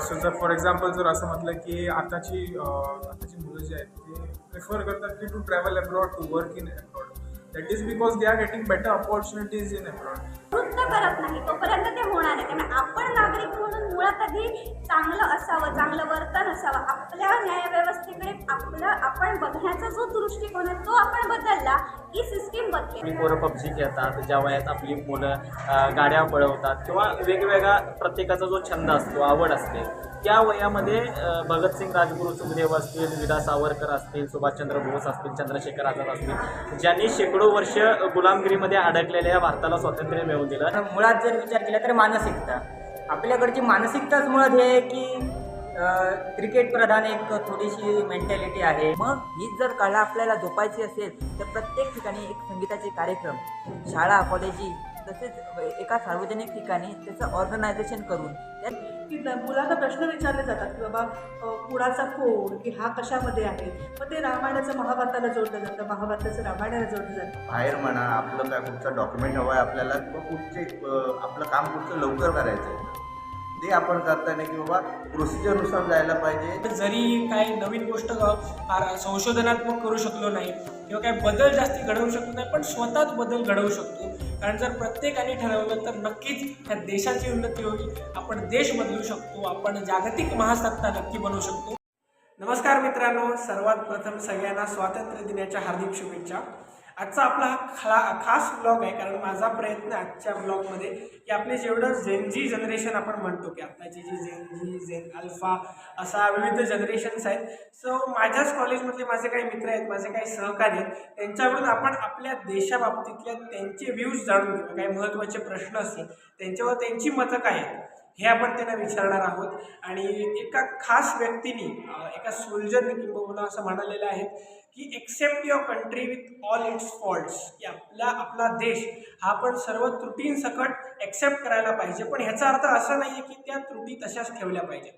So जर for example जर असं म्हटलं की आताची आताची मुलं जी आहेत ते प्रेफर करतात की to travel abroad to work in abroad that is because they are getting better opportunities in abroad करत नाही. तोपर्यंत ते होणार आहे. त्यामुळे आपण नागरिक म्हणून मुळात आधी चांगलं असावं चांगलं वर्तन असावं आपल्या न्यायव्यवस्थेकडे आपलं आपण बघण्याचा जो दृष्टिकोन आहे तो आपण बदलला की सिस्टीम बदलेल. आपली पोरं पबजी खेळतात ज्या वयात आपली मुलं गाड्या पळवतात किंवा वेगवेगळा प्रत्येकाचा जो छंद असतो आवड असते त्या वयामध्ये भगतसिंग राजगुरू सुखदेव असतील विदा सावरकर असतील सुभाषचंद्र बोस असतील चंद्रशेखर आझाद असतील ज्यांनी शेकडो वर्ष गुलामगिरीमध्ये अडकलेल्या या भारताला स्वातंत्र्य मिळवून दिलं. मुळात जर विचार केला तर मानसिकता. आपल्याकडची मानसिकताच मुळात हे आहे की क्रिकेट प्रधान एक थोडीशी मेंटॅलिटी आहे. मग हीच जर कला आपल्याला जोपायची असेल तर प्रत्येक ठिकाणी एक संगीताचे कार्यक्रम शाळा कॉलेजी तसेच एका सार्वजनिक ठिकाणी त्याचं ऑर्गनायझेशन करून की मुलांना प्रश्न विचारले जातात की बाबा कुणाचा कोण की हा कशामध्ये आहे? मग ते रामायणाचं महाभारताला जोडलं जातं महाभारताचं रामायणाला जोडलं जातं. बाहेर म्हणा आपलं काय कुठचं डॉक्युमेंट हवं आहे आपल्याला किंवा कुठचे आपलं काम कुठचं लवकर करायचं आहे ते आपण करताना की बाबा प्रोसिजरनुसार जायला पाहिजे. जरी काही नवीन गोष्ट संशोधनात्मक करू शकलो नाही किंवा काही बदल जास्ती घडवू शकतो नाही पण स्वतःच बदल घडवू शकतो. कारण जर प्रत्येकाने ठरवलं तर नक्कीच त्या देशाची उन्नती होईल. आपण देश बदलू शकतो. आपण जागतिक महासत्ता नक्की बनवू शकतो. नमस्कार मित्रांनो. सर्वात प्रथम सगळ्यांना स्वातंत्र्य दिनाच्या हार्दिक शुभेच्छा. आजचा आपला हा खला खास ब्लॉग आहे. कारण माझा प्रयत्न आजच्या ब्लॉगमध्ये की आपले जेवढं झेनजी जनरेशन आपण म्हणतो की आत्ताची जी झेनजी झेन अल्फा असा विविध जनरेशन्स आहेत. सो माझ्याच कॉलेजमधले माझे काही मित्र आहेत माझे काही सहकारी आहेत. त्यांच्याकडून आपण आपल्या देशाबाबतीतल्या त्यांचे व्ह्यूज जाणून घेऊ. काही महत्त्वाचे प्रश्न असतील त्यांच्यावर त्यांची मतं काय आहेत? हे आपण त्यांना विचारणार आहोत. आणि एका खास व्यक्तीने एका सोल्जरने किंबहुना असं म्हणालेलं आहे की accept your country with all its faults की आपला आपला देश हा आपण सर्व त्रुटींसकट एक्सेप्ट करायला पाहिजे. पण ह्याचा अर्थ असा नाही आहे की त्या त्रुटी तशाच ठेवल्या पाहिजेत.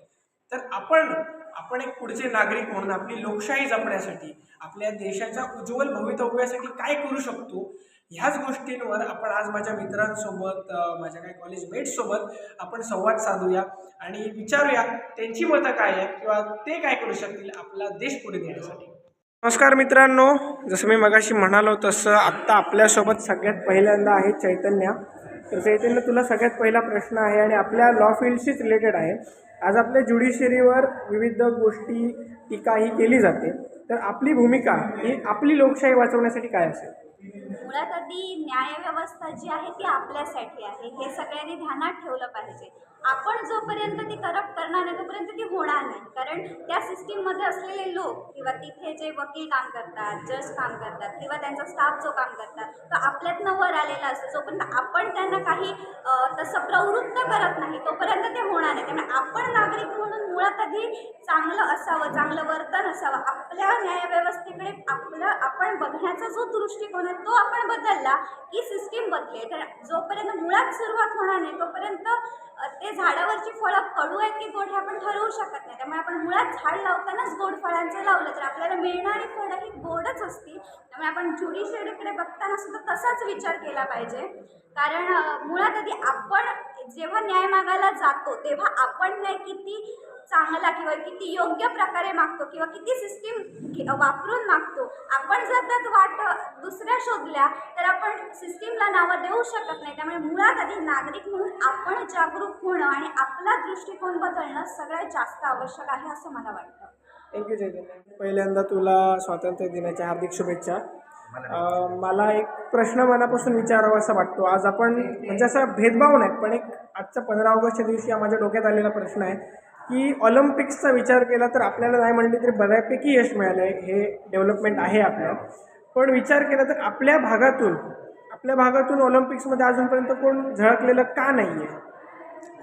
तर आपण आपण एक पुढचे नागरिक म्हणून आपली लोकशाही जपण्यासाठी आपल्या देशाच्या उज्ज्वल भवितव्यासाठी काय करू शकतो ह्याच गोष्टींवर आपण आज माझ्या मित्रांसोबत माझ्या काही कॉलेजमेट्ससोबत आपण संवाद साधूया आणि विचारूया त्यांची मतं काय आहे किंवा ते काय करू शकतील आपला देश पुढे नेण्यासाठी. नमस्कार मित्रांनो जसं मी मगाशी म्हणालो तसं आत्ता आपल्यासोबत सगळ्यात पहिल्यांदा आहे चैतन्य. तर चैतन्य तुला सगळ्यात पहिला प्रश्न आहे आणि आपल्या लॉ फील्डशीच रिलेटेड आहे. आज आपल्या ज्युडिशरीवर विविध गोष्टी टीका ही केली जाते. तर आपली भूमिका ही आपली लोकशाही वाचवण्यासाठी काय असेल? मुळात आधी न्यायव्यवस्था जी आहे ती आपल्यासाठी आहे. हे सगळ्यांनी ध्यानात ठेवलं पाहिजे. आपण जोपर्यंत ती करप्ट करणार नाही तोपर्यंत ती होणार नाही. कारण त्या सिस्टीममध्ये असलेले लोक किंवा तिथे जे वकील काम करतात जज काम करतात किंवा त्यांचा स्टाफ जो काम करतात तो आपल्यातनं वर आलेला असतो. जोपर्यंत आपण त्यांना काही तसं प्रवृत्त करत नाही तोपर्यंत ते होणार नाही. त्यामुळे आपण नागरिक म्हणून मुळात आधी चांगलं असावं चांगलं वर्तन असावं. आपल्या न्यायव्यवस्थेकडे आपलं आपण बघण्याचा जो दृष्टिकोन आहे तो आपण बदलला की सिस्टीम बदलेल तर जोपर्यंत मुळात सुरुवात होणार नाही तोपर्यंत ते झाडावरची फळं कडू आहेत की गोड हे आपण ठरवू शकत नाही. त्यामुळे आपण मुळात झाड लावतानाच गोड फळांचं लावलं तर आपल्याला मिळणारी फळं ही गोडच असतील. त्यामुळे आपण ज्युडिशरीकडे बघताना सुद्धा तसाच विचार केला पाहिजे. कारण मुळात आधी आपण जेव्हा न्याय मागायला जातो तेव्हा आपण न्याय किती चांगला किंवा किती योग्य प्रकारे मागतो किंवा किती सिस्टीम वापरून मागतो. आपण जर त्यात वाट दुसऱ्या शोधल्या तर आपण सिस्टीमला नावं देऊ शकत नाही. त्यामुळे मुळात आधी नागरिक म्हणून आपण जागरूक होणं आणि आपला दृष्टिकोन बदलणं सगळ्यात जास्त आवश्यक आहे असं मला वाटतं. थँक्यू चैतन्य पहिल्यांदा तुला स्वातंत्र्य दिनाच्या हार्दिक शुभेच्छा. मला एक प्रश्न मनापासून विचारावा असा वाटतो. आज आपण म्हणजे असा भेदभाव नाही पण एक आजचा पंधरा ऑगस्टच्या दिवशी माझ्या डोक्यात आलेला प्रश्न आहे. की ऑलिम्पिक्सचा विचार केला तर आपल्याला नाही म्हणले तरी बऱ्यापैकी यश मिळालं आहे हे डेव्हलपमेंट आहे आपल्या पण विचार केला तर आपल्या भागातून आपल्या भागातून ऑलिम्पिक्समध्ये अजूनपर्यंत कोण झळकलेलं का नाही आहे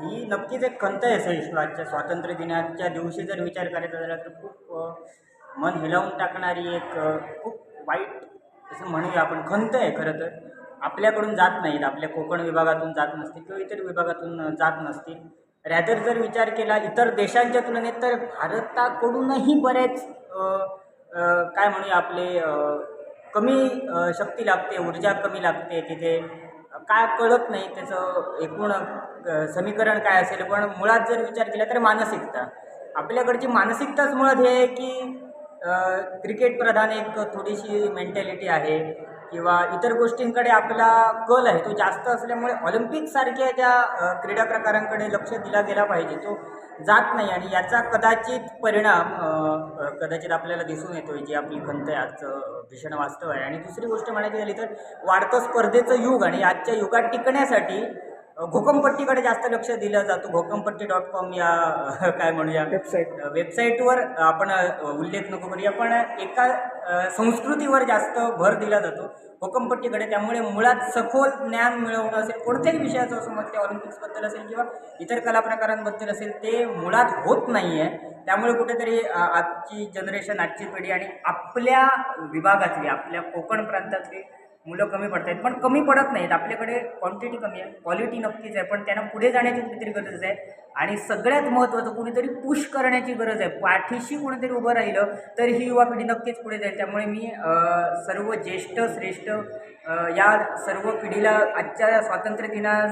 ही नक्कीच एक खंत आहे सहिष्णुवाच्या स्वातंत्र्य दिनाच्या दिवशी जर विचार करायचा झाला तर खूप मन हिलावून टाकणारी एक खूप वाईट असं म्हणूया आपण खंत आहे खरं तर. आपल्याकडून जात नाहीत आपल्या कोकण विभागातून जात नसतील किंवा इतर विभागातून जात नसतील. रॅदर जर विचार केला इतर देशांच्या तुलनेत तर भारताकडूनही बरेच काय म्हणूया आपले कमी शक्ती लागते ऊर्जा कमी लागते तिथे काय कळत नाही त्याचं एकूण समीकरण काय असेल? पण मुळात जर विचार केला तर मानसिकता. आपल्याकडची मानसिकताच मुळात हे आहे की क्रिकेट प्रधान एक थोडीशी मेंटॅलिटी आहे. किंवा इतर गोष्टींकडे आपला कल आहे तो जास्त असल्यामुळे ऑलिम्पिकसारख्या ज्या क्रीडा प्रकारांकडे लक्ष दिला गेला पाहिजे. तो जात नाही आणि याचा कदाचित परिणाम कदाचित आपल्याला दिसून येतो जी आपली खंत आहे आजचं भीषण वास्तव आहे. आणि दुसरी गोष्ट म्हणायची झाली तर वाढतं स्पर्धेचं युग आणि आजच्या युगात टिकण्यासाठी घोकमपट्टीकडे जास्त लक्ष दिलं जातं. घोकमपट्टी डॉट कॉम या काय म्हणूया वेबसाईट. वेबसाईटवर आपण उल्लेख नको करूया. पण एका संस्कृतीवर जास्त भर दिला जातो. भूकंपट्टीकडे त्यामुळे मुळात सखोल ज्ञान मिळवणं असेल कोणत्याही विषयाचं असं मग ते ऑलिम्पिक्सबद्दल असेल किंवा इतर कलाप्रकारांबद्दल असेल ते मुळात होत नाही आहे त्यामुळे कुठेतरी आजची जनरेशन आजची पिढी आणि आपल्या विभागातली आपल्या कोकण प्रांतातली मुलं कमी पडत आहेत पण कमी पडत नाहीत. आपल्याकडे क्वांटिटी कमी आहे. क्वालिटी नक्कीच आहे. पण त्यांना पुढे जाण्याची कुठेतरी गरज आहे. आणि सगळ्यात महत्त्वाचं कुणीतरी पुश करण्याची गरज आहे. पाठीशी कुणीतरी उभं राहिलं तर ही युवा पिढी नक्कीच पुढे जाईल. त्यामुळे मी सर्व ज्येष्ठ श्रेष्ठ या सर्व पिढीला आजच्या स्वातंत्र्य दिना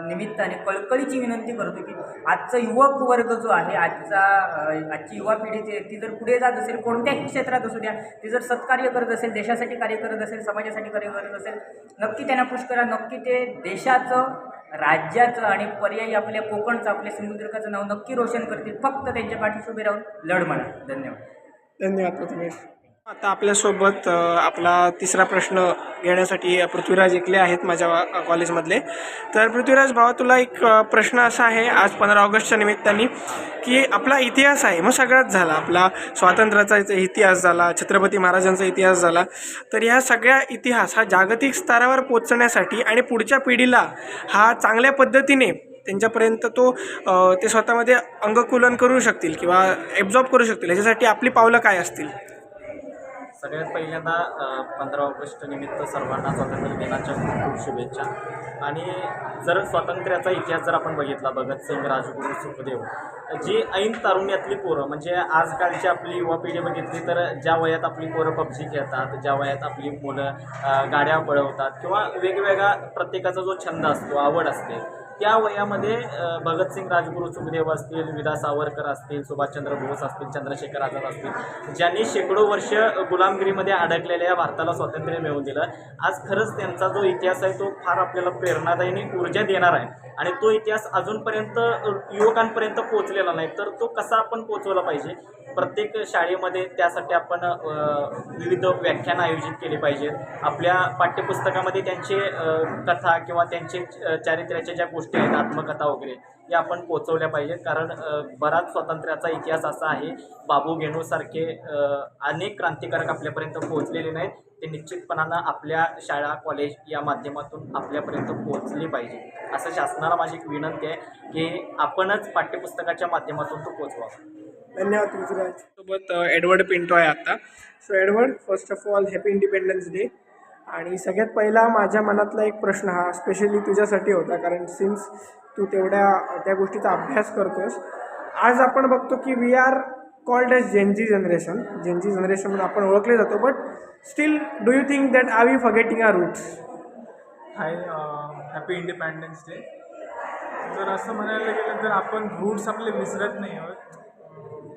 निमित्ताने कळकळीची विनंती करतो की आजचा युवक वर्ग जो आहे आजचा आजची युवा पिढी ती ती जर पुढे जात असेल कोणत्याही क्षेत्रात असू द्या ती जर सत्कार्य करत असेल देशासाठी कार्य करत असेल समाजासाठी कार्य करत असेल नक्की त्यांना पुष्करा नक्की ते देशाचं राज्याचं आणि पर्यायी आपल्या कोकणचं आपल्या सिंधुदुर्गाचं नाव नक्की रोशन करतील. फक्त त्यांच्या पाठीशी उभे राहून लढ म्हणा. धन्यवाद. धन्यवाद प्रथमेश. आता आपल्यासोबत आपला तिसरा प्रश्न घेण्यासाठी पृथ्वीराज एकले आहेत माझ्या कॉलेजमधले. तर पृथ्वीराज भावा तुला एक प्रश्न असा आहे आज पंधरा ऑगस्टच्या निमित्ताने की आपला इतिहास आहे मग सगळ्याच झाला. आपला स्वातंत्र्याचा इतिहास झाला छत्रपती महाराजांचा इतिहास झाला. तर ह्या सगळ्या इतिहास हा जागतिक स्तरावर पोचण्यासाठी आणि पुढच्या पिढीला हा चांगल्या पद्धतीने त्यांच्यापर्यंत तो ते स्वतःमध्ये अंगकुलन करू शकतील किंवा एब्झॉर्ब करू शकतील. ह्याच्यासाठी आपली पावलं काय असतील? सगळ्यात पहिल्यांदा पंधरा ऑगस्ट निमित्त सर्वांना स्वातंत्र्य दिनाच्या खूप खूप शुभेच्छा. आणि जर स्वातंत्र्याचा इतिहास जर आपण बघितला भगतसिंग राजगुरू सुखदेव जी ऐन तारुण्यातली पोरं म्हणजे आजकालची आपली युवा पिढी बघितली तर ज्या वयात आपली पोरं पबजी खेळतात ज्या वयात आपली मुलं गाड्या पळवतात किंवा वेगवेगळा प्रत्येकाचा जो छंद असतो आवड असते त्या वयामध्ये भगतसिंग राजगुरू सुखदेव असतील विदा सावरकर असतील सुभाषचंद्र बोस असतील चंद्रशेखर आझाद असतील ज्यांनी शेकडो वर्ष गुलामगिरीमध्ये अडकलेल्या या भारताला स्वातंत्र्य मिळवून दिलं. आज खरंच त्यांचा जो इतिहास आहे तो फार आपल्याला प्रेरणादायी ऊर्जा देणार आहे. आणि तो इतिहास अजूनपर्यंत युवकांपर्यंत पोचलेला नाही तर तो कसा आपण पोचवला पाहिजे? प्रत्येक शाळेमध्ये त्यासाठी आपण विविध व्याख्यानं आयोजित केली पाहिजेत. आपल्या पाठ्यपुस्तकामध्ये त्यांचे कथा किंवा त्यांचे चारित्र्याच्या ज्या गोष्टी आहेत आत्मकथा वगैरे या आपण पोचवल्या पाहिजेत. कारण बराच स्वातंत्र्याचा इतिहास असा आहे बाबू गेणूसारखे अनेक क्रांतिकारक आपल्यापर्यंत पोहोचलेले नाहीत. ते निश्चितपणानं आपल्या शाळा कॉलेज या माध्यमातून आपल्यापर्यंत पोहोचले पाहिजे असं शासनाला माझी एक विनंती आहे की आपणच पाठ्यपुस्तकाच्या माध्यमातून तो पोचवावा धन्यवाद पृथ्वीराज सोबत एडवर्ड पिंटो आहे आता. So Edward first of all happy independence day आणि सगळ्यात पहिला माझ्या मनातला एक प्रश्न हा स्पेशली तुझ्यासाठी होता कारण सिन्स तू तेवढ्या त्या गोष्टीचा अभ्यास करतोस आज आपण बघतो की we are called as gen Z generation gen Z generation म्हणून आपण ओळखले जातो but still do you think that are we forgetting our roots hi happy independence day जर असं म्हणायला गेलं तर आपण रूट्स आपले विसरत नाही आहोत.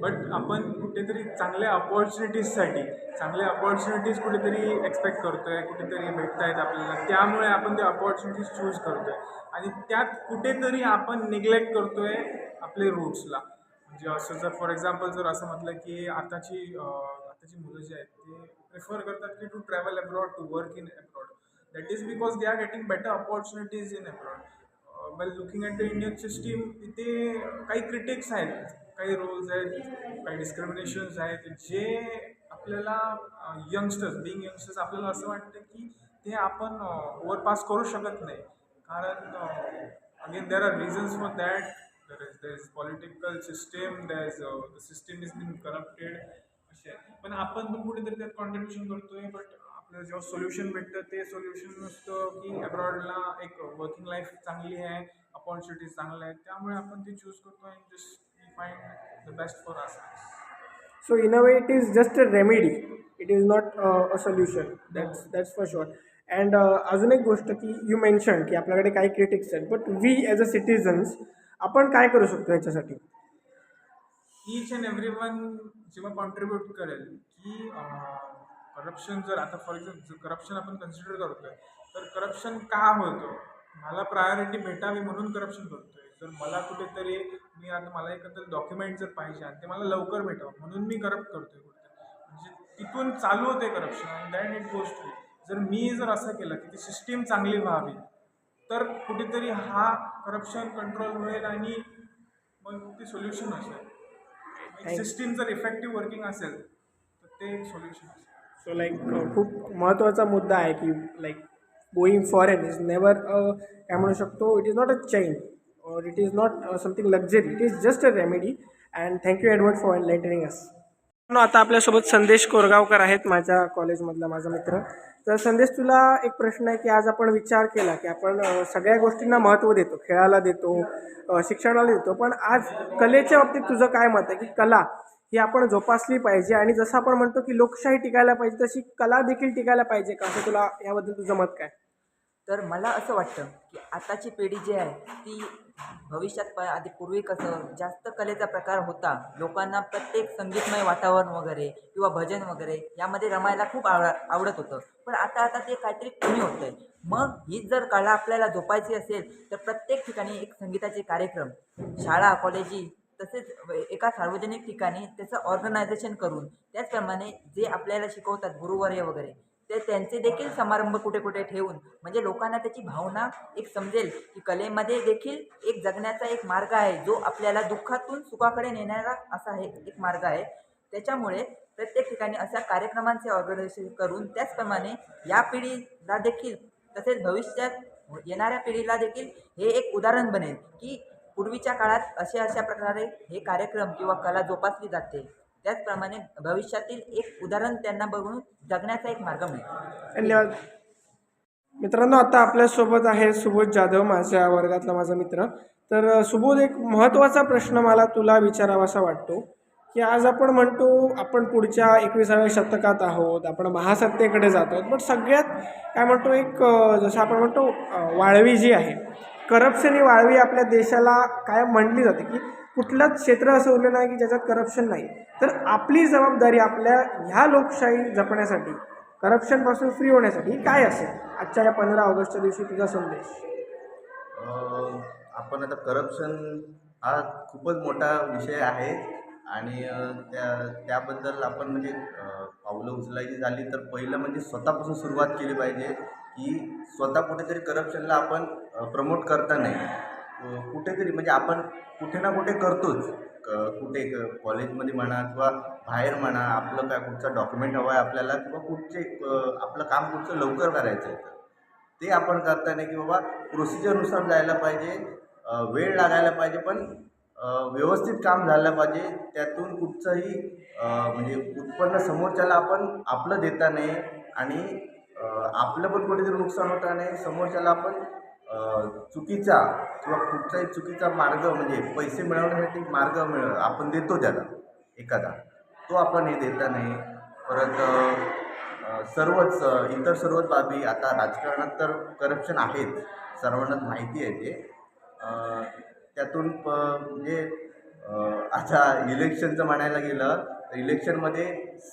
बट आपण कुठेतरी चांगल्या अपॉर्च्युनिटीजसाठी चांगल्या अपॉर्च्युनिटीज कुठेतरी एक्सपेक्ट करतो आहे कुठेतरी भेटत आहेत आपल्याला. त्यामुळे आपण ते अपॉर्च्युनिटीज चूज करतो आहे आणि त्यात कुठेतरी आपण निग्लेक्ट करतो आहे आपले रूट्सला म्हणजे असं जर फॉर एक्झाम्पल जर असं म्हटलं की आताची आताची मुलं जी आहेत ते प्रिफर करतात की to travel abroad to work in abroad that is because they are getting better opportunities in abroad well looking at the Indian system इथे काही क्रिटिक्स आहेत. काही रोल्स आहेत काही डिस्क्रिमिनेशन्स आहेत जे आपल्याला यंगस्टर्स बिंग यंगस्टर्स आपल्याला असं वाटतं की ते आपण ओव्हरपास करू शकत नाही. कारण again there are reasons for that there is there is political system there is the system is been corrupted असे पण आपण पण कुठेतरी त्यात कॉन्ट्रीब्युशन करतोय बट आपल्याला जेव्हा सोल्युशन भेटतं ते सोल्युशन नसतं की अब्रॉडला एक वर्किंग लाईफ चांगली आहे अपॉर्च्युनिटीज चांगल्या आहेत. त्यामुळे आपण ते चूज करतो and just find the best for us So in a way, it is just a remedy. It is not uh, a solution. That's that's for sure. And अजून एक गोष्ट की यू मेन्शन की आपल्याकडे काही क्रिटिक्स आहेत but we as a citizens आपण काय करू शकतो याच्यासाठी ईच अँड एव्हरी वन जेव्हा कॉन्ट्रीब्यूट करेल की करप्शन जर आता फॉर एक्झाम्पल करप्शन आपण कन्सिडर करतोय तर करप्शन का होतं मला प्रायोरिटी भेटावी म्हणून करप्शन करतोय जर मला कुठेतरी मी आता मला एखादं डॉक्युमेंट जर पाहिजे आणि ते मला लवकर भेटावं म्हणून मी करप्ट करतोय कुठे म्हणजे तिथून चालू होते करप्शन आणि दॅन इट गोष्ट जर मी जर असं केलं की ती सिस्टीम चांगली व्हावी तर कुठेतरी हा करप्शन कंट्रोल होईल आणि मग ते सोल्युशन असेल. सिस्टीम जर इफेक्टिव्ह वर्किंग असेल तर ते एक सोल्युशन असेल. सो लाईक खूप महत्त्वाचा मुद्दा आहे की like going foreign is never काय म्हणू शकतो it is not a change or it is not something luxury it is just a remedy and thank you Edward for enlightening us आता आपल्यासोबत संदेश कोरगावकर आहेत माझ्या कॉलेजमधला माझा मित्र. तर संदेश तुला एक प्रश्न आहे की आज आपण विचार केला की आपण सगळ्या गोष्टींना महत्त्व देतो. खेळाला देतो शिक्षणाला देतो पण आज कलेच्या बाबतीत तुझं काय मत आहे की कला ही आपण जोपासली पाहिजे? आणि जसं आपण म्हणतो की लोकशाही टिकायला पाहिजे तशी कला देखील टिकायला पाहिजे का? असं तुला याबद्दल तुझं मत काय? तर मला असं वाटतं की आताची पिढी जी आहे ती भविष्यात प आधी पूर्वी कसं जास्त कलेचा प्रकार होता लोकांना प्रत्येक संगीतमय वातावरण वगैरे किंवा भजन वगैरे यामध्ये रमायला खूप आवड आवडत होतं. पण आता आता ते काहीतरी कमी होतं आहे मग हीच जर कला आपल्याला जोपायची असेल तर प्रत्येक ठिकाणी एक संगीताचे कार्यक्रम शाळा कॉलेजी तसेच एका सार्वजनिक ठिकाणी त्याचं ऑर्गनायझेशन करून त्याचप्रमाणे जे आपल्याला शिकवतात गुरुवर्य वगैरे ते त्यांचे देखील समारंभ कुठे कुठे ठेवून म्हणजे लोकांना त्याची भावना एक समजेल की कलेमध्ये देखील एक जगण्याचा एक मार्ग आहे जो आपल्याला दुःखातून सुखाकडे नेणारा असा आहे एक मार्ग आहे. त्याच्यामुळे प्रत्येक ठिकाणी अशा कार्यक्रमांचे ऑर्गनायझेशन करून त्याचप्रमाणे या पिढीला देखील तसेच भविष्यात येणाऱ्या पिढीला देखील हे एक उदाहरण बनेल की पूर्वीच्या काळात अशा अशा प्रकारे हे कार्यक्रम किंवा कला जोपासली जाते. त्याचप्रमाणे भविष्यातील एक उदाहरण त्यांना बघून जगण्याचा एक मार्ग मिळेल. धन्यवाद. मित्रांनो आता आपल्यासोबत आहे सुबोध जाधव माझ्या वर्गातला माझा मित्र. तर सुबोध एक महत्त्वाचा प्रश्न मला तुला विचारावासा वाटतो की आज आपण म्हणतो आपण पुढच्या एकविसाव्या शतकात आहोत आपण महासत्तेकडे जातो आहोत बट सगळ्यात काय म्हणतो एक जसं आपण म्हणतो वाळवी जी आहे. करप्शन ही वाळवी आपल्या देशाला काय म्हणली जाते की कुठलंच क्षेत्र असं उरलेलं नाही की ज्याच्यात करप्शन नाही. तर आपली जबाबदारी आपल्या ह्या लोकशाही जपण्यासाठी करप्शनपासून फ्री होण्यासाठी काय असेल? आजच्या या पंधरा ऑगस्टच्या दिवशी तुझा संदेश. आपण आता करप्शन हा खूपच मोठा विषय आहे आणि त्या त्याबद्दल आपण म्हणजे पावलं उचलायची झाली तर पहिलं म्हणजे स्वतःपासून सुरुवात केली पाहिजे की स्वतः कुठेतरी करप्शनला आपण प्रमोट करता नाही. कुठेतरी म्हणजे आपण कुठे ना कुठे करतोच. क- कुठे क- कॉलेजमध्ये म्हणा किंवा बाहेर म्हणा आपलं काय कुठचं डॉक्युमेंट हवं आहे आपल्याला किंवा कुठचे आपलं काम कुठचं लवकर करायचं आहे ते आपण करताना की बाबा प्रोसिजरनुसार जायला पाहिजे वेळ लागायला पाहिजे पण व्यवस्थित काम झालं पाहिजे. त्यातून कुठचंही म्हणजे उत्पन्न समोरच्याला आपण आपलं देता नाही आणि आपलं पण कुठेतरी नुकसान होता नाही समोरच्याला आपण चुकीचा किंवा कुठचाही चुकीचा मार्ग म्हणजे पैसे मिळवण्यासाठी मार्ग मिळ आपण देतो त्याला एखादा. तो आपण हे देता नाही. परत सर्वच इतर सर्वच बाबी आता राजकारणात तर करप्शन आहेत सर्वांनाच माहिती आहे ते. त्यातून प म्हणजे आता इलेक्शनचं म्हणायला गेलं तर इलेक्शनमध्ये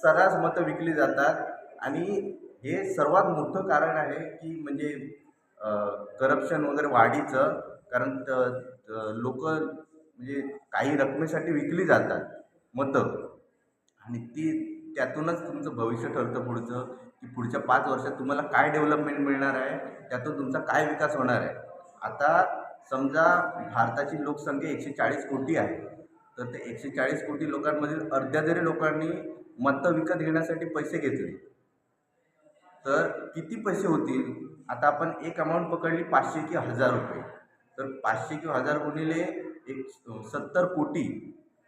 सर्रास मतं विकली जातात. आणि हे सर्वात मोठं कारण आहे की म्हणजे करप्शन वगैरे वाढीचं कारण लोक म्हणजे काही रकमेसाठी विकली जातात मतं. आणि ती त्यातूनच तुमचं भविष्य ठरतं पुढचं की पुढच्या पाच वर्षात तुम्हाला काय डेव्हलपमेंट मिळणार आहे त्यातून तुमचा काय विकास होणार आहे. आता समजा भारताची लोकसंख्या एकशे चाळीस कोटी आहे तर ते एकशे चाळीस कोटी लोकांमधील अर्ध्या जरी लोकांनी मतं विकत घेण्यासाठी पैसे घेतले तर किती पैसे होतील? आता आपण एक अमाऊंट पकडली पाचशे की हजार रुपये. तर पाचशे किंवा हजार गुणिले एक सत्तर कोटी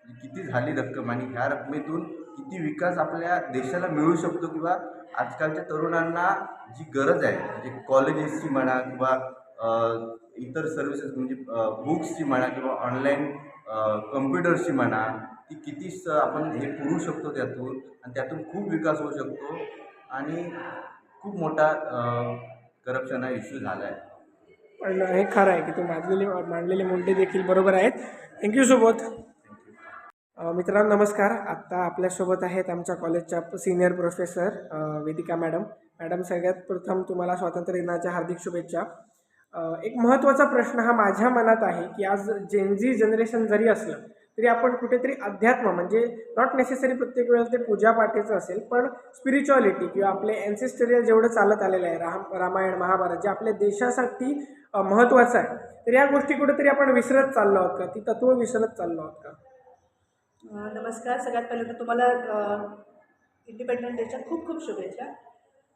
म्हणजे किती झाली रक्कम आणि ह्या रकमेतून किती विकास आपल्या देशाला मिळू शकतो किंवा आजकालच्या तरुणांना जी गरज आहे म्हणजे कॉलेजेसची म्हणा किंवा इतर सर्व्हिसेस म्हणजे बुक्सची म्हणा किंवा ऑनलाईन कम्प्युटर्सची म्हणा ती किती स आपण हे पुरू शकतो त्यातून आणि त्यातून खूप विकास होऊ शकतो. आणि खूप मोठा करप्शन हा इश्यू झाला आहे पण हे खरं आहे की तू मांडलेले मांडलेले मुद्दे देखील बरोबर आहेत. थँक्यू सोबत मित्रांनो नमस्कार. आत्ता आपल्यासोबत आहेत आमच्या कॉलेजच्या senior professor Vedika madam madam सगळ्यात प्रथम तुम्हाला स्वातंत्र्य दिनाच्या हार्दिक शुभेच्छा. एक महत्त्वाचा प्रश्न हा माझ्या मनात आहे की आज जेनझी जनरेशन जरी असलं तरी आपण कुठेतरी अध्यात्म म्हणजे नॉट नेसेसरी प्रत्येक वेळेला ते पूजापाठीचं असेल पण स्पिरिच्युअलिटी किंवा आपले अँसेस्टरियल जेवढं चालत आलेलं आहे राम रामायण महाभारत जे आपल्या देशासाठी महत्त्वाचं आहे तर या गोष्टी कुठेतरी आपण विसरत चाललो आहोत का? ती तत्व विसरत चाललो आहोत का? नमस्कार. सगळ्यात पहिल्यांदा तुम्हाला इंडिपेंडंट डेच्या खूप खूप शुभेच्छा.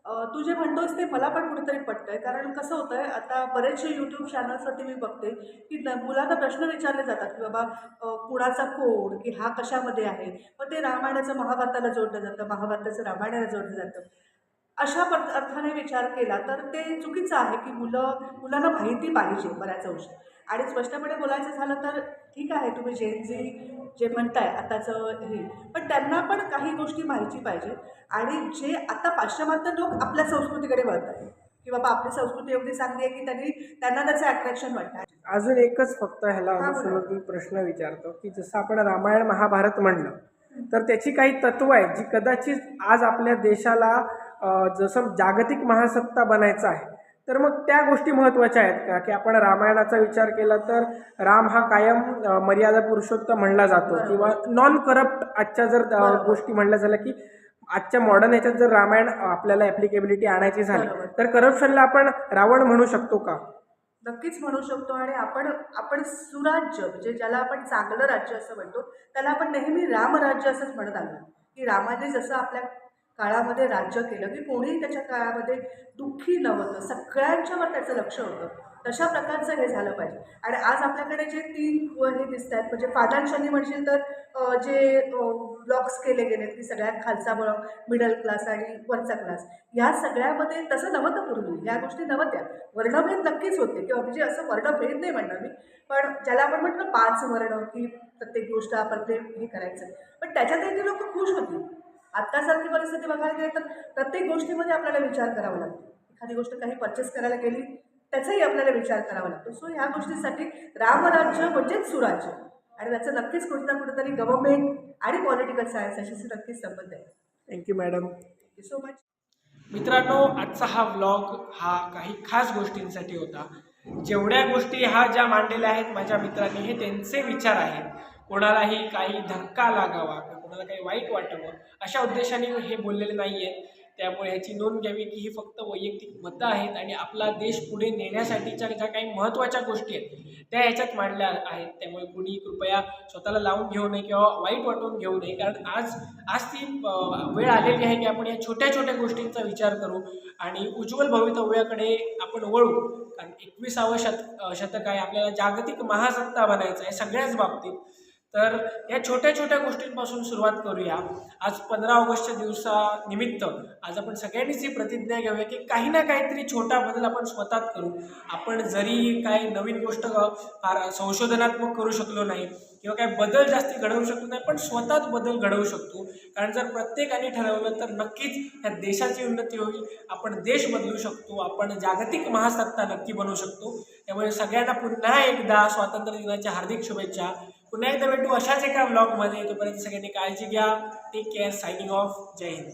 तू जे म्हणतोस ते मला पण कुठेतरी पटतं आहे कारण कसं होतं आहे आता बरेचसे यूट्यूब चॅनल्सवरती मी बघते की न मुलांना प्रश्न विचारले जातात की बाबा कुणाचा कोण की हा कशामध्ये आहे? मग ते रामायणाचं महाभारताला जोडलं जातं महाभारताचं रामायणाला जोडलं जातं. अशा पद अर्थाने विचार केला तर ते चुकीचं आहे की मुलं मुलांना माहिती पाहिजे बऱ्याच अंशी आणि स्पष्टपणे बोलायचं झालं तर ठीक आहे तुम्ही जेन झी जे म्हणताय आताचं हे. पण त्यांना पण काही गोष्टी माहिती पाहिजे. आणि जे आता पाश्चिमात्य लोक आपल्या संस्कृतीकडे वळत आहेत की बाबा आपली संस्कृती एवढी चांगली आहे की त्यांनी त्यांना त्याचं अट्रॅक्शन वाटतं. अजून एकच फक्त ह्याला. अनुसरून प्रश्न विचारतो की जसं आपण रामायण महाभारत म्हणलं तर त्याची काही तत्व आहेत जी कदाचित आज आपल्या देशाला जसं जागतिक महासत्ता बनायचं आहे तर मग त्या गोष्टी महत्त्वाच्या आहेत का की आपण रामायणाचा विचार केला तर राम हा कायम मर्यादा पुरुषोत्तम म्हणला जातो. किंवा नॉन करप्ट आजच्या जर. गोष्टी म्हणल्या झाल्या की आजच्या मॉडर्न ह्याच्यात जर रामायण आपल्याला ॲप्लिकेबिलिटी आणायची झाली. तर करप्शनला आपण रावण म्हणू शकतो का नक्कीच म्हणू शकतो आणि आपण आपण सुराज्य म्हणजे ज्याला आपण चांगलं राज्य असं म्हणतो त्याला आपण नेहमी रामराज्य असंच म्हणत आलो की रामाने जसं आपल्या काळामध्ये राज्य केलं की कोणीही त्याच्या काळामध्ये दुःखी नव्हतं. सगळ्यांच्यावर त्याचं लक्ष होतं. तशा प्रकारचं हे झालं पाहिजे. आणि आज आपल्याकडे जे तीन हे दिसत आहेत म्हणजे फायनान्शियली म्हणशील तर जे ब्लॉक्स केले गेले की सगळ्यात खालचा ब्लॉक मिडल क्लास आणि वरचा क्लास ह्या सगळ्यामध्ये तसं नव्हतं पूर्वी ह्या गोष्टी नव्हत्या. वर्णभेद नक्कीच होते. किंवा म्हणजे असं वर्णभेद नाही म्हणणार मी. पण ज्याला आपण म्हटलं पाच वर्ण की प्रत्येक गोष्ट आपण ते हे करायचं. पण त्याच्यातही ते लोक खुश होती. आत्तासारखी परिस्थिती बघायला गेली तर प्रत्येक गोष्टीमध्ये आपल्याला विचार करावा लागतो. एखादी गोष्ट काही परचेस करायला गेली त्याचाही आपल्याला विचार करावा लागतो. सो ह्या गोष्टीसाठी रामराज्य म्हणजेच सुराज्य. आणि त्याचं नक्कीच कुठं ना कुठेतरी गव्हर्नमेंट आणि पॉलिटिकल सायन्स अशी नक्कीच संबंध आहे. Thank you madam thank you so much मित्रांनो आजचा हा व्लॉग हा काही खास गोष्टींसाठी होता. जेवढ्या गोष्टी ह्या ज्या मांडलेल्या आहेत माझ्या मित्रांनी हे त्यांचे विचार आहेत. कोणालाही काही धक्का लागावा कोणाला काही वाईट वाटावं अशा उद्देशाने हे बोललेले नाही आहेत त्यामुळे ह्याची नोंद घ्यावी की ही फक्त वैयक्तिक मतं आहेत आणि आपला देश पुढे नेण्यासाठीच्या ज्या काही महत्त्वाच्या गोष्टी आहेत त्या ह्याच्यात मांडल्या आहेत. त्यामुळे कुणी कृपया स्वतःला लावून घेऊ नये किंवा वाईट वाटून घेऊ नये. कारण आज आज ती वेळ आलेली आहे की आपण या छोट्या छोट्या गोष्टींचा विचार करू आणि उज्ज्वल भवितव्याकडे आपण वळू. कारण एकविसावं शत शतक आहे. आपल्याला जागतिक महासत्ता बनायचं आहे सगळ्याच बाबतीत. तर या छोट्या छोट्या गोष्टींपासून सुरुवात करूया. आज पंधरा ऑगस्टच्या दिवसानिमित्त आज आपण सगळ्यांनीच ही प्रतिज्ञा घेऊया की काही ना काहीतरी छोटा बदल आपण स्वतःत करू. आपण जरी काही नवीन गोष्ट फार संशोधनात्मक करू शकलो नाही किंवा काही बदल जास्ती घडवू शकलो नाही पण स्वतःच बदल घडवू शकतो. कारण जर प्रत्येकाने ठरवलं तर नक्कीच ह्या देशाची उन्नती होईल. आपण देश बदलू शकतो. आपण जागतिक महासत्ता नक्की बनवू शकतो. त्यामुळे सगळ्यांना पुन्हा एकदा स्वातंत्र्य दिनाच्या हार्दिक शुभेच्छा. पुन्हा एकदा भेटू अशाच एका ब्लॉगमध्ये तोपर्यंत सगळ्यांनी काळजी घ्या. टेक केअर सायनिंग ऑफ जय हिंद